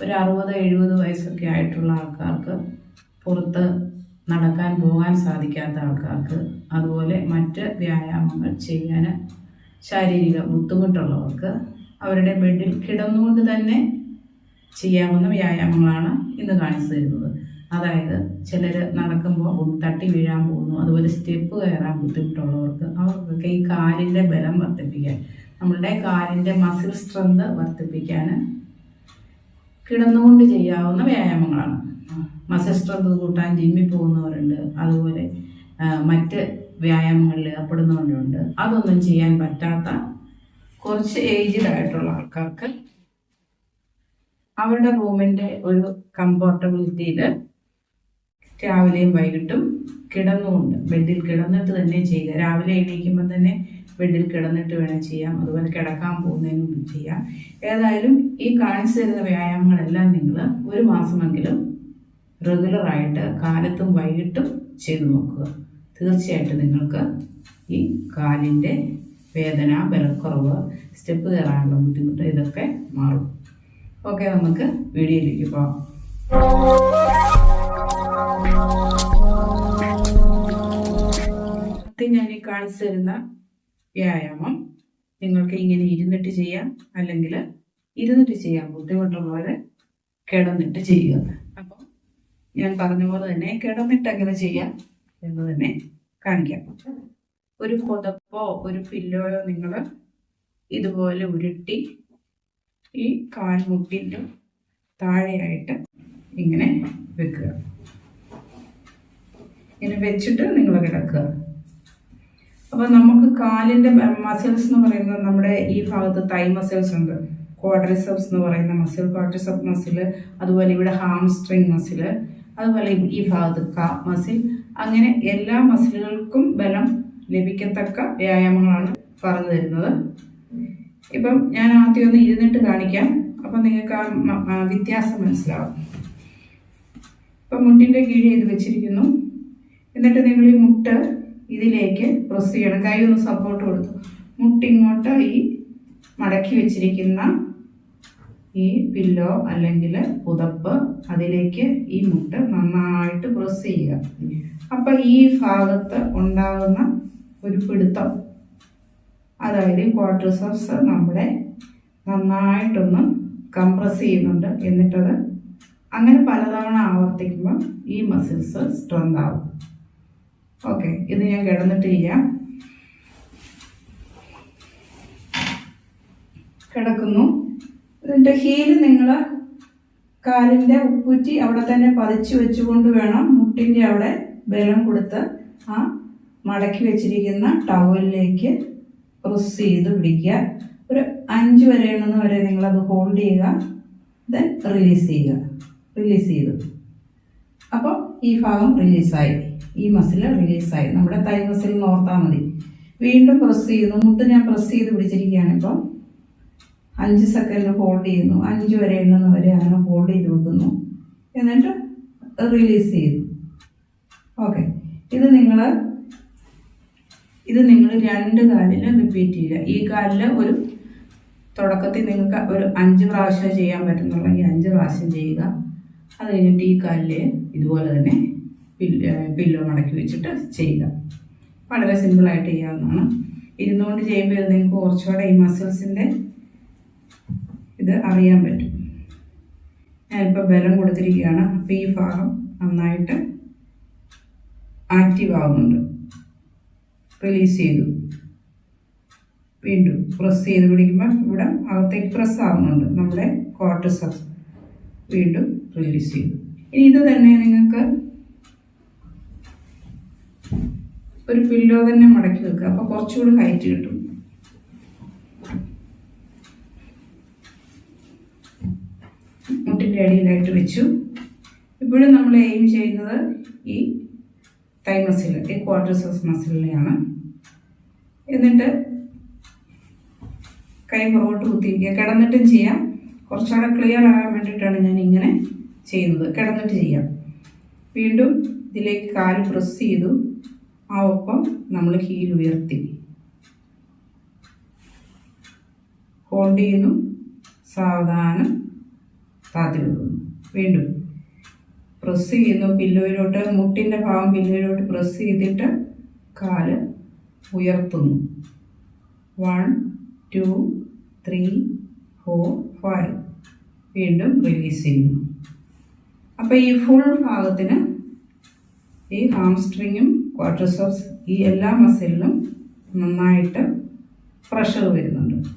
ഒരു അറുപത് എഴുപത് വയസ്സൊക്കെ ആയിട്ടുള്ള ആൾക്കാർക്ക് പുറത്ത് നടക്കാൻ പോകാൻ സാധിക്കാത്ത ആൾക്കാർക്ക് അതുപോലെ മറ്റ് വ്യായാമങ്ങൾ ചെയ്യാൻ ശാരീരിക ബുദ്ധിമുട്ടുള്ളവർക്ക് അവരുടെ ബെഡിൽ കിടന്നുകൊണ്ട് തന്നെ ചെയ്യാവുന്ന വ്യായാമങ്ങളാണ് ഇന്ന് കാണിച്ചു തരുന്നത്. അതായത് ചിലർ നടക്കുമ്പോൾ തട്ടി വീഴാൻ പോകുന്നു അതുപോലെ സ്റ്റെപ്പ് കയറാൻ ബുദ്ധിമുട്ടുള്ളവർക്ക് അവർക്കൊക്കെ ഈ കാലിന്റെ ബലം വർദ്ധിപ്പിക്കാൻ നമ്മളുടെ കാലിന്റെ മസിൽ സ്ട്രെങ്ത് വർദ്ധിപ്പിക്കാൻ കിടന്നുകൊണ്ട് ചെയ്യാവുന്ന വ്യായാമങ്ങളാണ്. മസിൽ സ്ട്രെങ്ത് കൂട്ടാൻ ജിമ്മിൽ പോകുന്നവരുണ്ട്. അതുപോലെ മറ്റ് വ്യായാമങ്ങളിൽ ഏർപ്പെടുന്നവരുണ്ട്. അതൊന്നും ചെയ്യാൻ പറ്റാത്ത കുറച്ച് ഏജ്ഡ് ആയിട്ടുള്ള ആൾക്കാർക്ക് അവരുടെ റൂമിന്റെ ഒരു കംഫർട്ടബിലിറ്റിയിൽ രാവിലെയും വൈകിട്ടും കിടന്നുകൊണ്ട് ബെഡിൽ കിടന്നിട്ട് തന്നെ ചെയ്യുക. രാവിലെ എണീക്കുമ്പോൾ തന്നെ ബെഡിൽ കിടന്നിട്ട് വേണം ചെയ്യാം. അതുപോലെ കിടക്കാൻ പോകുന്നതിന് മുമ്പ് ചെയ്യാം. ഏതായാലും ഈ കാണിച്ചു തരുന്ന വ്യായാമങ്ങളെല്ലാം നിങ്ങൾ ഒരു മാസമെങ്കിലും റെഗുലറായിട്ട് കാലത്തും വൈകിട്ടും ചെയ്തു നോക്കുക. തീർച്ചയായിട്ടും നിങ്ങൾക്ക് ഈ കാലിന്റെ വേദന ബലക്കുറവ് സ്റ്റെപ്പ് കയറാനുള്ള ബുദ്ധിമുട്ട് ഇതൊക്കെ മാറും. ഓക്കെ നമുക്ക് വീഡിയോയിലേക്ക് പോകാം. കാണിച്ചു തരുന്ന വ്യായാമം നിങ്ങൾക്ക് ഇങ്ങനെ ഇരുന്നിട്ട് ചെയ്യാം അല്ലെങ്കിൽ ഇരുന്നിട്ട് ചെയ്യാം. ബുദ്ധിമുട്ടുള്ളവർ കിടന്നിട്ട് ചെയ്യുക. അപ്പം ഞാൻ പറഞ്ഞ പോലെ തന്നെ കിടന്നിട്ട് അങ്ങനെ ചെയ്യാം എന്ന് തന്നെ കാണിക്കാം. ഒരു പുതപ്പോ ഒരു പില്ലോയോ നിങ്ങൾ ഇതുപോലെ ഉരുട്ടി ഈ കാൽമുട്ടിന്റെ താഴെയായിട്ട് ഇങ്ങനെ വെക്കുക. ഇങ്ങനെ വെച്ചിട്ട് നിങ്ങൾ കിടക്കുക. അപ്പോൾ നമുക്ക് കാലിന്റെ മസിൽസ് എന്ന് പറയുന്നത് നമ്മുടെ ഈ ഭാഗത്ത് തൈ മസിൽസ് ഉണ്ട്. ക്വാഡ്രിസെപ്സ് എന്ന് പറയുന്ന മസിൽ ക്വാഡ്രിസെപ്പ് മസിൽ അതുപോലെ ഇവിടെ ഹാംസ്ട്രിങ് മസിൽ അതുപോലെ ഈ ഭാഗത്ത് കാ മസിൽ അങ്ങനെ എല്ലാ മസിലുകൾക്കും ബലം ലഭിക്കത്തക്ക വ്യായാമങ്ങളാണ് പറഞ്ഞു തരുന്നത്. ഇപ്പം ഞാൻ ആദ്യം ഒന്ന് ഇരുന്നിട്ട് കാണിക്കാം. അപ്പം നിങ്ങൾക്ക് ആ വ്യത്യാസം മനസ്സിലാവും. ഇപ്പം മുട്ടിന്റെ കീഴ് ഇത് വെച്ചിരിക്കുന്നു. എന്നിട്ട് നിങ്ങൾ ഈ മുട്ട് ഇതിലേക്ക് പ്രസ് ചെയ്യണം. കൈ ഒന്ന് സപ്പോർട്ട് കൊടുത്തു. മുട്ടിങ്ങോട്ട് ഈ മടക്കി വെച്ചിരിക്കുന്ന ഈ പില്ലോ അല്ലെങ്കിൽ പുതപ്പ് അതിലേക്ക് ഈ മുട്ട് നന്നായിട്ട് പ്രസ് ചെയ്യുക. അപ്പം ഈ ഭാഗത്ത് ഉണ്ടാകുന്ന ഒരു പിടുത്തം. അതായത് ക്വാർട്ടർസെപ്സ് നമ്മുടെ നന്നായിട്ടൊന്ന് കംപ്രസ് ചെയ്യുന്നുണ്ട്. എന്നിട്ടത് അങ്ങനെ പലതവണ ആവർത്തിക്കുമ്പോൾ ഈ മസിൽസ് സ്ട്രെങ്ത് ആവും. ഓക്കെ ഇത് ഞാൻ കിടന്നിട്ട് ചെയ്യാം. കിടക്കുന്നു. ഇതിന്റെ ഹീൽ നിങ്ങൾ കാലിന്റെ ഉപ്പൂറ്റി അവിടെ തന്നെ പതിച്ചു വെച്ചുകൊണ്ട് വേണം മുട്ടിന്റെ അവിടെ ബലം കൊടുത്ത് ആ മടക്കി വെച്ചിരിക്കുന്ന ടവലിലേക്ക് പ്രസ് ചെയ്ത് പിടിക്കുക. ഒരു അഞ്ച് വരെ എണ്ണുന്ന വരെ നിങ്ങളത് ഹോൾഡ് ചെയ്യുക. ദെൻ റിലീസ് ചെയ്യുക. റിലീസ് ചെയ്തു. അപ്പോൾ ഈ ഭാഗം റിലീസായി ഈ മസിൽ റിലീസായി നമ്മുടെ തൈ മസിൽ നോർത്താൽ മതി. വീണ്ടും പ്രസ് ചെയ്യുന്നു. മുട്ട് ഞാൻ പ്രസ് ചെയ്ത് പിടിച്ചിരിക്കുകയാണ് ഇപ്പം. അഞ്ച് സെക്കൻഡ് ഹോൾഡ് ചെയ്യുന്നു. അഞ്ച് വരെ എണ്ണുന്ന വരെ അങ്ങനെ ഹോൾഡ് ചെയ്ത് വെക്കുന്നു. എന്നിട്ട് റിലീസ് ചെയ്യുന്നു. ഓക്കെ ഇത് നിങ്ങൾ ഇത് നിങ്ങൾ രണ്ട് കാലിൽ റിപ്പീറ്റ് ചെയ്യുക. ഈ കാലിൽ ഒരു തുടക്കത്തിൽ നിങ്ങൾക്ക് ഒരു അഞ്ച് പ്രാവശ്യം ചെയ്യാൻ പറ്റുന്നുള്ളെങ്കിൽ അഞ്ച് പ്രാവശ്യം ചെയ്യുക. അത് കഴിഞ്ഞിട്ട് ഈ കാലിൽ ഇതുപോലെ തന്നെ പില്ലോ മടക്കി വെച്ചിട്ട് ചെയ്യുക. വളരെ സിമ്പിളായിട്ട് ചെയ്യാവുന്നതാണ്. ഇരുന്നുകൊണ്ട് ചെയ്യുമ്പോൾ നിങ്ങൾക്ക് കുറച്ചുകൂടെ ഈ മസിൽസിന്റെ ഇത് അറിയാൻ പറ്റും. ഞാനിപ്പോൾ ബലം കൊടുത്തിരിക്കുകയാണ്. അപ്പോൾ ഈ ഭാഗം നന്നായിട്ട് ആക്റ്റീവ് ആവുന്നുണ്ട്. റിലീസ് ചെയ്തു. വീണ്ടും പ്രസ് ചെയ്ത് പിടിക്കുമ്പോൾ ഇവിടെ അകത്തേക്ക് പ്രസ് ആവുന്നുണ്ട്. നമ്മുടെ കോർട്ടിസസ് വീണ്ടും റിലീസ് ചെയ്തു. ഇനി ഇത് തന്നെ നിങ്ങൾക്ക് ഒരു പില്ലോ തന്നെ മടക്കി വെക്കുക. അപ്പോൾ കുറച്ചുകൂടി ഹൈറ്റ് കിട്ടും. മുട്ടിന്റെ അടിയിലായിട്ട് വെച്ചു. ഇപ്പോഴും നമ്മൾ എയിം ചെയ്യുന്നത് ഈ തൈ മസിൽ ഈ ക്വാർട്ടർസസ് മസിലിനെയാണ് എന്നിട്ട് കൈ പുറകോട്ട് കുത്തിയിരിക്കുക. കിടന്നിട്ടും ചെയ്യാം. കുറച്ചുകൂടെ ക്ലിയർ ആകാൻ വേണ്ടിയിട്ടാണ് ഞാൻ ഇങ്ങനെ ചെയ്യുന്നത്. കിടന്നിട്ട് ചെയ്യാം. വീണ്ടും ഇതിലേക്ക് കാൽ പ്രസ് ചെയ്തു. ആ ഒപ്പം നമ്മൾ ഹീൽ ഉയർത്തി. ഹോൾഡ് ചെയ്യുന്നു. സാവധാനം താത്തി വെക്കുന്നു വീണ്ടും പ്രസ് ചെയ്യുന്നു. പില്ലോയിലോട്ട് മുട്ടിന്റെ ഭാഗം പില്ലോയിലോട്ട് പ്രസ് ചെയ്തിട്ട് കാൽ ഉയർത്തുന്നു. One two three four five വീണ്ടും റിലീസ് ചെയ്യുന്നു. അപ്പോൾ ഈ ഫുൾ ഭാഗത്തിന് ഈ ഹാംസ്ട്രിങ്ങും ക്വാർട്ടർസോപ്സ് ഈ എല്ലാ മസിലിനും നന്നായിട്ട് പ്രഷർ വരുന്നുണ്ട്.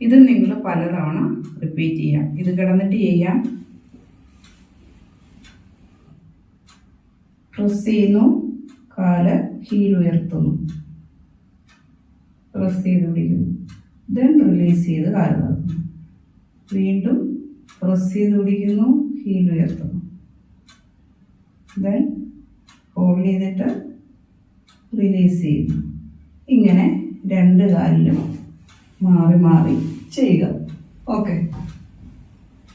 ഇത് നിങ്ങൾ പലതവണ റിപ്പീറ്റ് ചെയ്യാം. ഇത് കിടന്നിട്ട് ചെയ്യാം. പ്രസ് ചെയ്യുന്നു. കാൽ ഹീൽ ഉയർത്തുന്നു. പ്രസ് ചെയ്ത് പിടിക്കുന്നു ദെൻ റിലീസ് ചെയ്ത് കാൽ നടത്തുന്നു വീണ്ടും പ്രസ് ചെയ്ത് പിടിക്കുന്നു ഹീൽ ഉയർത്തുന്നു. ദെൻ ഹോൾഡ് ചെയ്തിട്ട് റിലീസ് ചെയ്യുന്നു. ഇങ്ങനെ രണ്ട് കാലിലും മാറി മാറി ചെയ്യുക. ഓക്കെ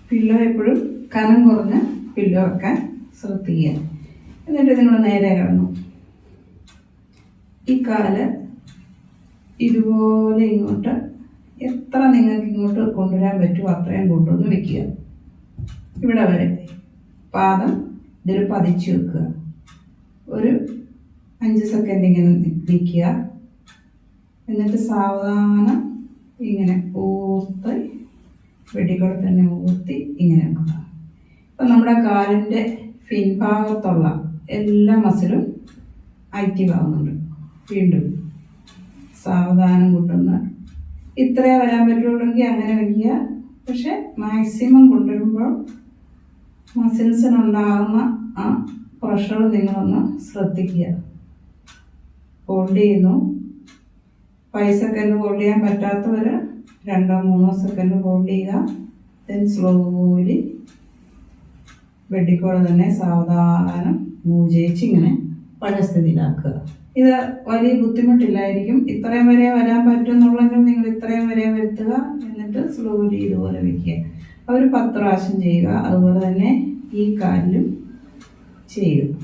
പില്ലോ എപ്പോഴും കനം കുറഞ്ഞ പില്ലോ വെക്കാൻ ശ്രദ്ധിക്കുക. എന്നിട്ട് നിങ്ങൾ നേരെ കിടന്നു. ഈ കാൽ ഇതുപോലെ ഇങ്ങോട്ട് എത്ര നിങ്ങൾക്ക് ഇങ്ങോട്ട് കൊണ്ടുവരാൻ പറ്റുമോ അത്രയും കൊണ്ടുവന്ന് വെക്കുക. ഇവിടെ വരെ. പാദം ഇതിൽ പതിച്ചു വെക്കുക. ഒരു അഞ്ച് സെക്കൻഡ് ഇങ്ങനെ നിൽക്കുക. എന്നിട്ട് സാവധാനം ഇങ്ങനെ ഊർത്ത് വെടിക്കൂടെ തന്നെ ഊർത്തി ഇങ്ങനെ വെക്കുക അപ്പം നമ്മുടെ കാലിന്റെ പിൻഭാഗത്തുള്ള എല്ലാ മസിലും ആക്റ്റീവ് ആവുന്നുണ്ട്. വീണ്ടും സാവധാനം കൊണ്ടുവന്ന് ഇത്രേ വരാൻ പറ്റുള്ളെങ്കിൽ അങ്ങനെ വയ്ക്കുക പക്ഷെ മാക്സിമം കൊണ്ടുവരുമ്പോൾ മസിൽസിനുണ്ടാകുന്ന ആ പ്രഷർ നിങ്ങളൊന്ന് ശ്രദ്ധിക്കുക. ഹോൾഡ് ചെയ്യുന്നു. ഫൈവ് സെക്കൻഡ് ഹോൾഡ് ചെയ്യാൻ പറ്റാത്തവർ രണ്ടോ മൂന്നോ സെക്കൻഡ് ഹോൾഡ് ചെയ്യുക. ദെൻ സ്ലോലി വെട്ടിക്കോടെ തന്നെ സാവധാനം മൂവ് ചെയ്യിച്ച് ഇങ്ങനെ പഴയസ്ഥിതിയിലാക്കുക ഇത് വലിയ ബുദ്ധിമുട്ടില്ലായിരിക്കും. ഇത്രയും വരെ വരാൻ പറ്റുന്നുള്ളെങ്കിൽ നിങ്ങൾ ഇത്രയും വരെ വരുത്തുക എന്നിട്ട് സ്ലോലി ഇതുപോലെ വെക്കുക. അവർ പത്ത് പ്രാവശ്യം ചെയ്യുക. അതുപോലെ തന്നെ ഈ കാലിലും ചെയ്യുക.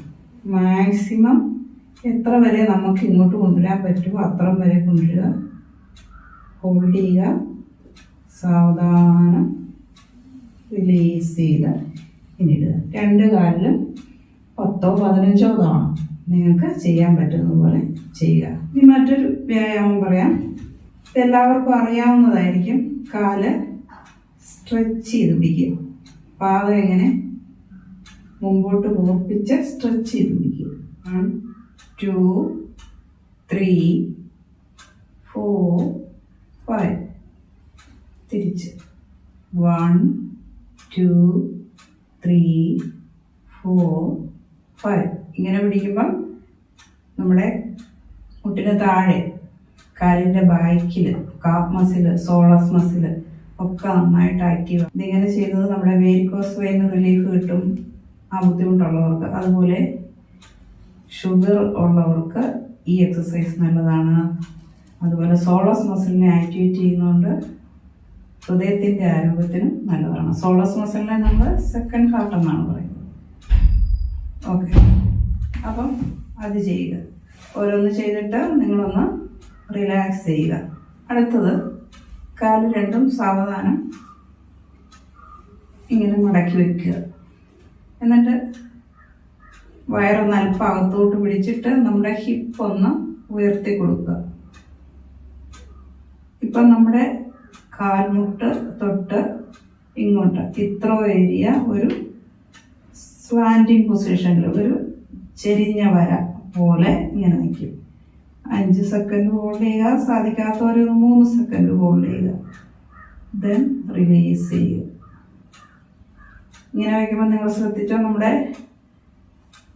മാക്സിമം എത്ര വരെ നമുക്ക് ഇങ്ങോട്ട് കൊണ്ടുവരാൻ പറ്റുമോ അത്രയും വരെ കൊണ്ടുവരിക. ഹോൾഡ് ചെയ്യുക. സാവധാനം റിലീസ് ചെയ്ത് പിന്നിടുക. രണ്ട് കാലിലും പത്തോ പതിനഞ്ചോ തവണ നിങ്ങൾക്ക് ചെയ്യാൻ പറ്റുന്നത് പോലെ ചെയ്യുക. ഇനി മറ്റൊരു വ്യായാമം പറയാം. ഇതെല്ലാവർക്കും അറിയാവുന്നതായിരിക്കും കാൽ സ്ട്രെച്ച് ചെയ്ത് പിടിക്കുക. പാദം എങ്ങനെ മുമ്പോട്ട് കൂർപ്പിച്ച് സ്ട്രെച്ച് ചെയ്ത് പിടിക്കുക. One two three four five തിരിച്ച്. One two three four five ഇങ്ങനെ പിടിക്കുമ്പം നമ്മുടെ മുട്ടിന് താഴെ കാലിന്റെ ബാക്കിൽ കാഫ് മസിൽ സോളസ് മസിൽ ഒക്കെ നന്നായിട്ട് ആക്റ്റീവ് ഇതിങ്ങനെ ചെയ്യുന്നത് നമ്മുടെ വേരിക്കോസ് വെയിന് റിലീഫ് കിട്ടും ആ ബുദ്ധിമുട്ടുള്ളവർക്ക്. അതുപോലെ ഷുഗർ ഉള്ളവർക്ക് ഈ എക്സസൈസ് നല്ലതാണ്. അതുപോലെ സോളസ് മസിലിനെ ആക്ടിവേറ്റ് ചെയ്യുന്നതുകൊണ്ട് ഹൃദയത്തിന്റെ ആരോഗ്യത്തിനും നല്ലതാണ്. സോളസ് മസിലിനെ നമ്മൾ സെക്കൻഡ് ഹാർട്ട് എന്നാണ് പറയുന്നത്. ഓക്കെ. അപ്പം അത് ചെയ്യുക. ഓരോന്ന് ചെയ്തിട്ട് നിങ്ങളൊന്ന് റിലാക്സ് ചെയ്യുക. അടുത്തത് കാൽ രണ്ടും സാവധാനം ഇങ്ങനെ മടക്കി വയ്ക്കുക എന്നിട്ട് വയറൊന്ന് അല്പം അകത്തോട്ട് പിടിച്ചിട്ട് നമ്മുടെ ഹിപ്പ് ഒന്ന് ഉയർത്തി കൊടുക്കുക. ഇപ്പം നമ്മുടെ കാൽമുട്ട് തൊട്ട് ഇങ്ങോട്ട് ഇത്ര ഏരിയ ഒരു സ്ലാൻഡിങ് പൊസിഷനിൽ ഒരു ചെരിഞ്ഞ വര പോലെ ഇങ്ങനെ നിൽക്കും. അഞ്ച് സെക്കൻഡ് ഹോൾഡ് ചെയ്യുക. സാധിക്കാത്തവർ മൂന്ന് സെക്കൻഡ് ഹോൾഡ് ചെയ്യുക. ദെൻ റിലീസ് ചെയ്യുക. ഇങ്ങനെ വയ്ക്കുമ്പോൾ നിങ്ങൾ ശ്രദ്ധിച്ചോ? നമ്മുടെ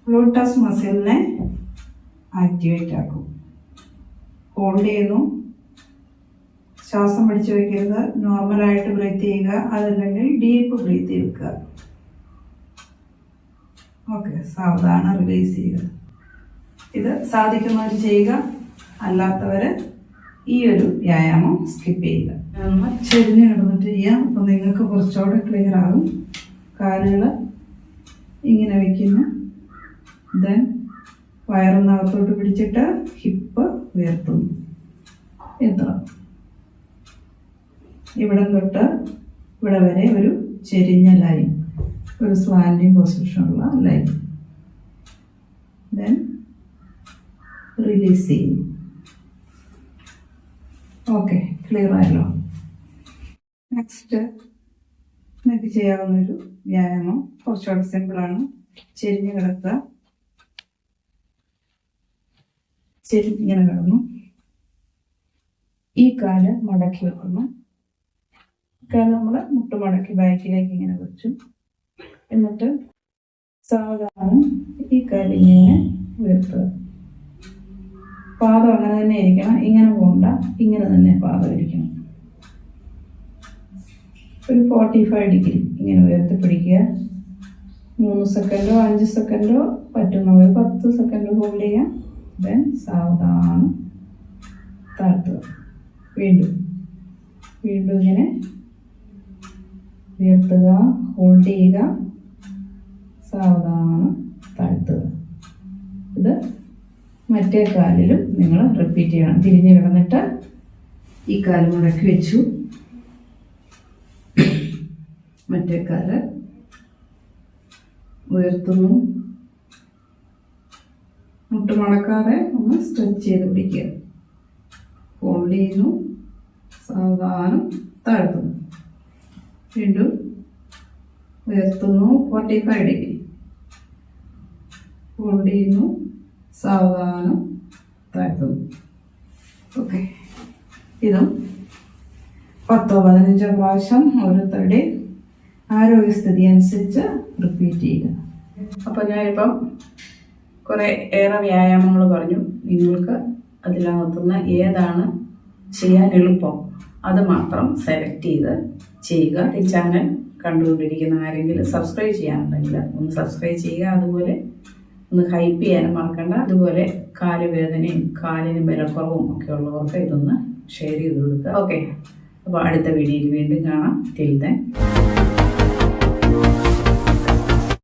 ഗ്ലൂട്ടസ് മസിലിനെ ആക്ടിവേറ്റ് ആക്കും. ഹോൾഡ് ചെയ്യുന്നു. ശ്വാസം പിടിച്ചു വയ്ക്കരുത് നോർമലായിട്ട് ബ്രീത്ത് ചെയ്യുക. അതല്ലെങ്കിൽ ഡീപ്പ് ബ്രീത്ത് എടുക്കുക. ഓക്കെ സാവധാനം റിലീസ് ചെയ്യുക. ഇത് സാധിക്കുന്നവർ ചെയ്യുക. അല്ലാത്തവർ ഈ ഒരു വ്യായാമം സ്കിപ്പ് ചെയ്യുക. നമ്മൾ ചെരിഞ്ഞ് കിടന്നിട്ട് ചെയ്യാം. അപ്പം നിങ്ങൾക്ക് കുറച്ചുകൂടെ ക്ലിയർ ആകും. കാലുകൾ ഇങ്ങനെ വയ്ക്കുന്നു ദെൻ വയറൊന്നകത്തോട്ട് പിടിച്ചിട്ട് ഹിപ്പ് ഉയർത്തുന്നു ഇത്ര ഇവിടെ തൊട്ട് ഇവിടെ വരെ ഒരു ചെരിഞ്ഞ ലൈൻ ഒരു സ്ലാൻഡിങ് പൊസിഷനുള്ള ലൈൻ. ദെൻ റിലീസ് ചെയ്യും. ഓക്കെ ക്ലിയർ ആയല്ലോ. നെക്സ്റ്റ് നിങ്ങൾക്ക് ചെയ്യാവുന്നൊരു വ്യായാമം കുറച്ചുകൂടെ സിമ്പിളാണ് ചെരിഞ്ഞ് കിടക്കുക. ചെരിഞ്ഞിങ്ങനെ കിടന്നു. ഈ കാൽ മടക്കി വെക്കുന്നു. കാൽ നമ്മൾ മുട്ട് മടക്കി ബാക്കിലേക്ക് ഇങ്ങനെ വെച്ചു. എന്നിട്ട് സാവധാനം ഈ കാൽ ഇങ്ങനെ ഉയർത്തുക. പാദം അങ്ങനെ തന്നെ ഇരിക്കണം. ഇങ്ങനെ പോകണ്ട ഇങ്ങനെ തന്നെ പാദം ഇരിക്കണം. ഒരു ഫോർട്ടി ഫൈവ് ഡിഗ്രി ഇങ്ങനെ ഉയർത്തി പിടിക്കുക. മൂന്ന് സെക്കൻഡോ അഞ്ച് സെക്കൻഡോ പറ്റുന്ന ഒരു പത്ത് സെക്കൻഡ് ഹോൾഡ് ചെയ്യാം ദെൻ സാവധാനം താഴ്ത്തുക വീണ്ടും വീണ്ടും ഇങ്ങനെ ഉയർത്തുക ഹോൾഡ് ചെയ്യുക. സാവധാനം താഴ്ത്തുക ഇത് മറ്റേ കാലിലും നിങ്ങൾ റിപ്പീറ്റ് ചെയ്യണം. തിരിഞ്ഞ് കിടന്നിട്ട് ഈ കാൽ മുടക്കി വെച്ചു. മറ്റേ കാൽ ഉയർത്തുന്നു. മുട്ട് മടക്കാതെ ഒന്ന് സ്ട്രെച്ച് ചെയ്ത് പിടിക്കുക. ഫോൾഡ് ചെയ്യുന്നു. സാവധാനം താഴ്ത്തുന്നു. വീണ്ടും ഉയർത്തുന്നു. ഫോർട്ടി ഫൈവ് ഡിഗ്രി ഫോൾഡ് ചെയ്യുന്നു. സാവധാനം താഴ്ത്തുന്നു. ഓക്കെ ഇതും പത്തോ പതിനഞ്ചോ പ്രാവശ്യം ഓരോരുത്തരുടെ ആരോഗ്യസ്ഥിതി അനുസരിച്ച് റിപ്പീറ്റ് ചെയ്യുക. അപ്പോൾ ഞാനിപ്പം കുറേ ഏറെ വ്യായാമങ്ങൾ പറഞ്ഞു. നിങ്ങൾക്ക് അതിനകത്തുനിന്ന് ഏതാണ് ചെയ്യാൻ എളുപ്പം അത് മാത്രം സെലക്ട് ചെയ്ത് ചെയ്യുക. ഈ ചാനൽ കണ്ടുകൊണ്ടിരിക്കുന്ന ആരെങ്കിലും സബ്സ്ക്രൈബ് ചെയ്യാനുണ്ടെങ്കിൽ ഒന്ന് സബ്സ്ക്രൈബ് ചെയ്യുക. അതുപോലെ ഒന്ന് ഹൈപ്പ് ചെയ്യാനും മറക്കണ്ട. അതുപോലെ കാലുവേദനയും കാലിന് ബലക്കുറവും ഒക്കെ ഉള്ളവർക്ക് ഇതൊന്ന് ഷെയർ ചെയ്ത് കൊടുക്കുക. ഓക്കെ അപ്പോൾ അടുത്ത വീഡിയോയിൽ വീണ്ടും കാണാം. ടിൽ